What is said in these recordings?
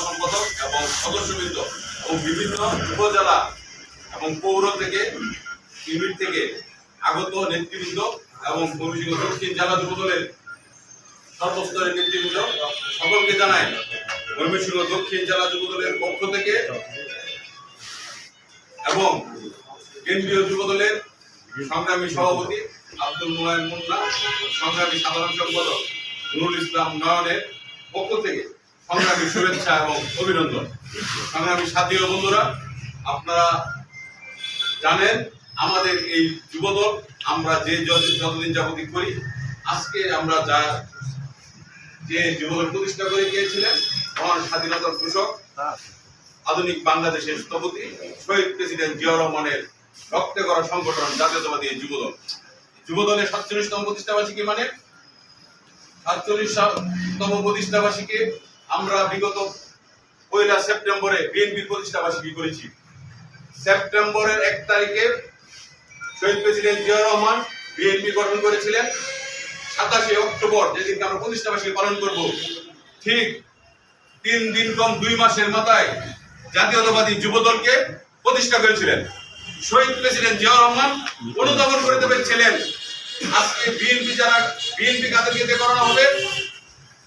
সম্পাদক এবং বিভিন্ন উপজেলা এবং থেকে আগত এবং দক্ষিণ জেলা যুবদলের সর্বস্তরের সকলকে ময়মনসিংহ দক্ষিণ জেলা যুবদলের পক্ষ থেকে এবং কেন্দ্রীয় যুবদলের সংগ্রামী সভাপতি আব্দুল মোলায়েম মুন্না, সংগ্রামী সাধারণ সম্পাদক নুরুল ইসলাম নয়নের পক্ষ থেকে সংগ্রামী শুভেচ্ছা এবং অভিনন্দন। সংগ্রামী সাথী বন্ধুরা, আপনারা জানেন, আমাদের এই যুবদল, আমরা যে যতদিন যাবতীয় করি, আজকে আমরা যা যে যুবদল প্রতিষ্ঠা করে গিয়েছিলেন, মহান স্বাধীনতার ঘোষক, আধুনিক বাংলাদেশের স্থপতি, শহীদ প্রেসিডেন্ট জিয়াউর রহমানের রক্তে করা সংগঠন জাতীয়তাবাদী যুবদল। যুবদলের সাতচল্লিশতম প্রতিষ্ঠাবার্ষিকী মানে সাতচল্লিশতম প্রতিষ্ঠাবার্ষিকী আমরা বিগত পয়লা সেপ্টেম্বরে বিএনপির প্রতিষ্ঠাবার্ষিকী করেছি। সেপ্টেম্বরের এক তারিখে শহীদ প্রেসিডেন্ট জিয়াউর রহমান বিএনপি গঠন করেছিলেন। সাতাশে অক্টোবর যেদিনকে আমরা প্রতিষ্ঠাবার্ষিকী পালন করব, ঠিক তিন দিন কম দুই মাসের মাথায় জাতীয়তাবাদী যুবদলকে প্রতিষ্ঠা করেছিলেন। শহীদ প্রেসিডেন্ট জিয়াউর রহমান অনুধাবন করে দেবেন ছিলেন আজকে বিএনপি যারা, বিএনপি কাদেরকে দিয়ে করানো হবে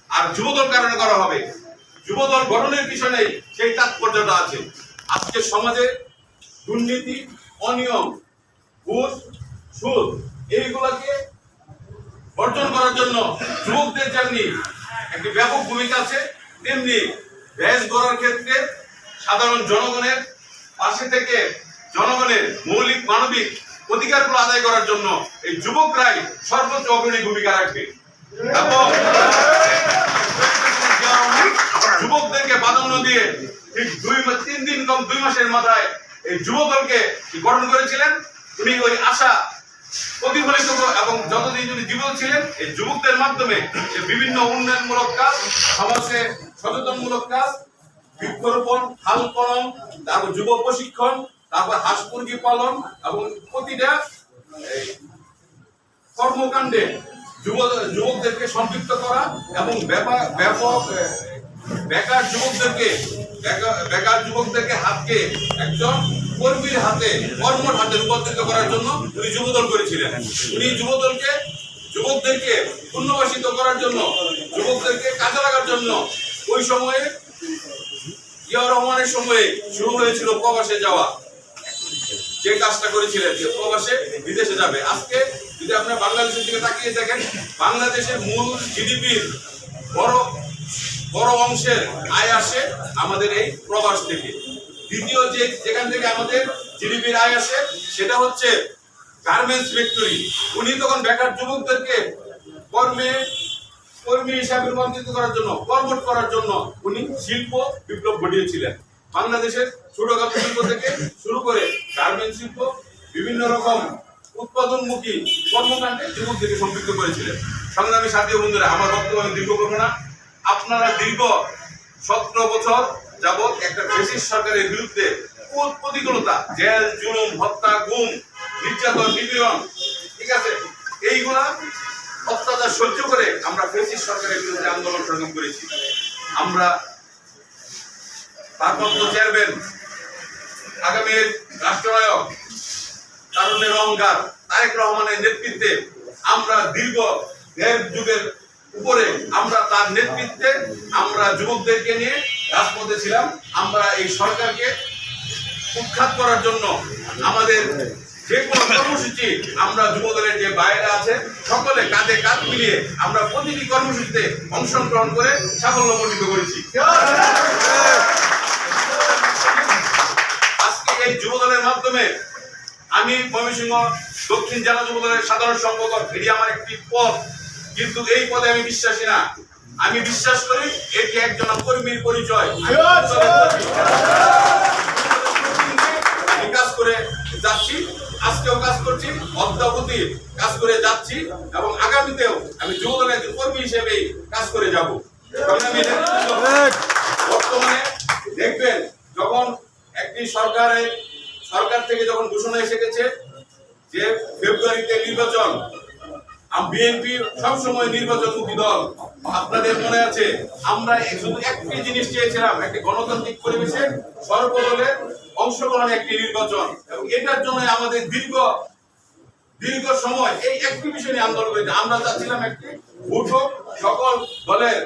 আর যুবদল কারণে করা হবে। যুবদল গঠনের পিছনে সেই তাৎপর্যটা আছে। আজকে সমাজে দুর্নীতি, অনিয়ম, ঘুষ, সুদ, এইগুলাকে বর্জন করার জন্য যুবকদের যেমনি একটি ব্যাপক ভূমিকা আছে, তেমনি দেশ গড়ার ক্ষেত্রে সাধারণ জনগণের পাশে থেকে জনগণের মৌলিক, মানবিক অধিকারগুলো আদায় করার জন্য এই যুবকরাই সর্বোচ্চ অগ্রণী ভূমিকা রাখবে। এবং যুবকদেরকে প্রাধান্য দিয়ে ঠিক দুই তিন দিন কম দুই মাসের মাথায় এই যুবদলকে গঠন করেছিলেন? উনি ওই আশা প্রতিফলিত এবং যতদিন উনি যুবক ছিলেন, এই যুবকদের মাধ্যমে সে বিভিন্ন উন্নয়নমূলক কাজ সমাজে সচেতনমূলক কাজ, বৃক্ষরোপণ, হাল কলম, তারপর যুব প্রশিক্ষণ তারপর হাঁস মুরগি পালন এবং প্রতিটা কর্মকাণ্ডে যুব যুবকদেরকে সম্পৃক্ত করা এবং ব্যাপক বেকার যুবকদেরকে বেকার যুবকদেরকে হাতকে একজন কর্মীর হাতে, কর্মর হাতে রূপান্তরিত করার জন্য উনি যুবদল করেছিলেন। উনি যুবদলকে, যুবকদেরকে পুনর্বাসিত করার জন্য, যুবকদেরকে কাজে লাগার জন্য ওই সময়ে জিয়াউর রহমানের সময়ে শুরু হয়েছিল প্রবাসে যাওয়া। যে কাজটা করেছিলেন যে প্রবাসে বিদেশে যাবে। আজকে যদি আপনার বাংলাদেশের দিকে তাকিয়ে দেখেন, বাংলাদেশের মূল জিডিপির বড় বড় অংশের আয় আসে আমাদের এই প্রবাস থেকে। দ্বিতীয় যে, যেখান থেকে আমাদের জিডিপির আয় আসে, সেটা হচ্ছে গার্মেন্টস ফ্যাক্টরি উনি তখন বেকার যুবকদেরকে কর্মে, কর্মী হিসাবে রূপান্তরিত করার জন্য কর্মট করার জন্য উনি শিল্প বিপ্লব ঘটিয়েছিলেন। বাংলাদেশের ছোটখাটো শিল্প থেকে শুরু করে গার্মেন্ট শিল্প, বিভিন্ন রকম উৎপাদনমুখী কর্মকাণ্ডে যুবকদেরকে সম্পৃক্ত করেছিলেন। সংগ্রামী সাথী বন্ধুরা, আমার আমি দীর্ঘ করব আপনারা দীর্ঘ সতেরো বছর যাবৎ একটা ব্রিটিশ সরকারের বিরুদ্ধে প্রতিকূলতা, জেল, জুলুম, হত্যা, গুম, নির্যাতন, নিপীড়ন, ঠিক আছে? এইগুলা অত্যাচার সহ্য করে আমরা ফেসিস সরকারের বিরুদ্ধে আন্দোলন সংগ্রাম করেছি। আমরা ভারপ্রাপ্ত চেয়ারম্যান, আগামীর রাষ্ট্রনায়ক তারুণের অহংকার, তারেক রহমানের নেতৃত্বে আমরা দীর্ঘ দেড় যুগের উপরে আমরা তার নেতৃত্বে আমরা যুবকদেরকে নিয়ে রাজপথে ছিলাম। আমরা এই সরকারকে উৎখাত করার জন্য আমাদের যে কোনো কর্মসূচি আমরা যুবদলের যে বাইরে আছে, সকলে কাঁধে কাঁধ মিলিয়ে আমরা প্রতিটি কর্মসূচিতে অংশগ্রহণ করে সাফল্য করেছি। এই যুবদলের মাধ্যমে আমি ময়মনসিংহ দক্ষিণ জেলা যুবদলের সাধারণ সম্পাদক এটি আমার একটি পদ। কিন্তু এই পদে আমি বিশ্বাসী না। আমি বিশ্বাস করি এটি একজন কর্মীর পরিচয়। কাজ করে যাচ্ছি আজকেও কাজ করছি অদ্যাবধি কাজ করে যাচ্ছি এবং আগামীতেও আমি যুবদলের একজন কর্মী হিসেবেই কাজ করে যাব। বর্তমানে দেখবেন যখন একটি সরকারের সরকার থেকে যখন ঘোষণা এসে গেছে যে ফেব্রুয়ারিতে নির্বাচন বিএনপি সবসময় নির্বাচনমুখী দল, আপনাদের মনে আছে, আমরা শুধু একটি জিনিস চেয়েছিলাম, একটি গণতান্ত্রিক পরিবেশে সর্বদলের অংশগ্রহণে একটি নির্বাচন, এবং এটার জন্য আমাদের দীর্ঘ দীর্ঘ সময় এই একটি বিষয় নিয়ে আন্দোলন করেছে আমরা চাচ্ছিলাম একটি ভোট সকল দলের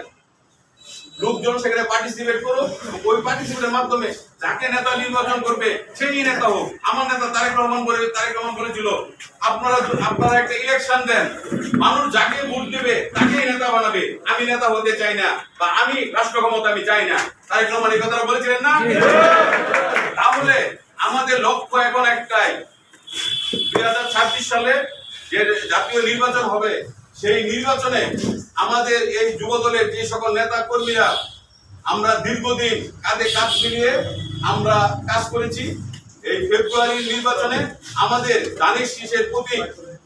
লোকজন সেখানে পার্টিসিপেট করুক ওই পার্টিসিপেটের মাধ্যমে যাকে নেতা নির্বাচন করবে সেই নেতা হোক। আমার নেতা তারেক রহমান বলে তারেক রহমান বলেছিল আপনারা আপনারা একটা ইলেকশন দেন। মানুষ যাকে ভোট দেবে তাকেই নেতা বানাবে। আমি নেতা হতে চাই না বা আমি রাষ্ট্র ক্ষমতা আমি চাই না। তারেক রহমান এই কথাটা বলেছিলেন না? তাহলে আমাদের লক্ষ্য এখন একটাই। দুই হাজার ছাব্বিশ সালে যে জাতীয় নির্বাচন হবে সেই নির্বাচনে আমাদের এই যুব দলের যে সকল নেতা কর্মীরা আমরা দীর্ঘদিন কাঁধে কাঁধ মিলিয়ে আমরা কাজ করেছি। এই ফেব্রুয়ারির নির্বাচনে আমাদের দানিশ শীষের প্রতি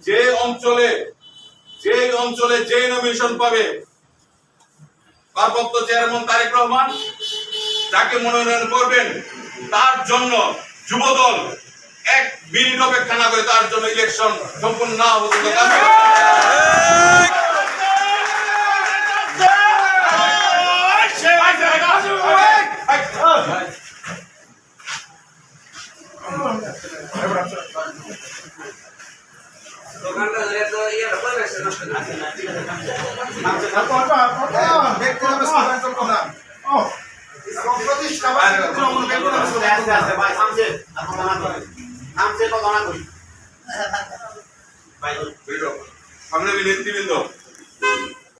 যে অঞ্চলে যে অঞ্চলে যে নমিনেশন পাবে পার্বত্য চেয়ারম্যান তারেক রহমান যাকে মনোনয়ন করবেন, তার জন্য যুবদল এক মিনিট অপেক্ষা না করে তার জন্য ইলেকশন সম্পূর্ণ না হতে কাজ আর কথা না করি। কথা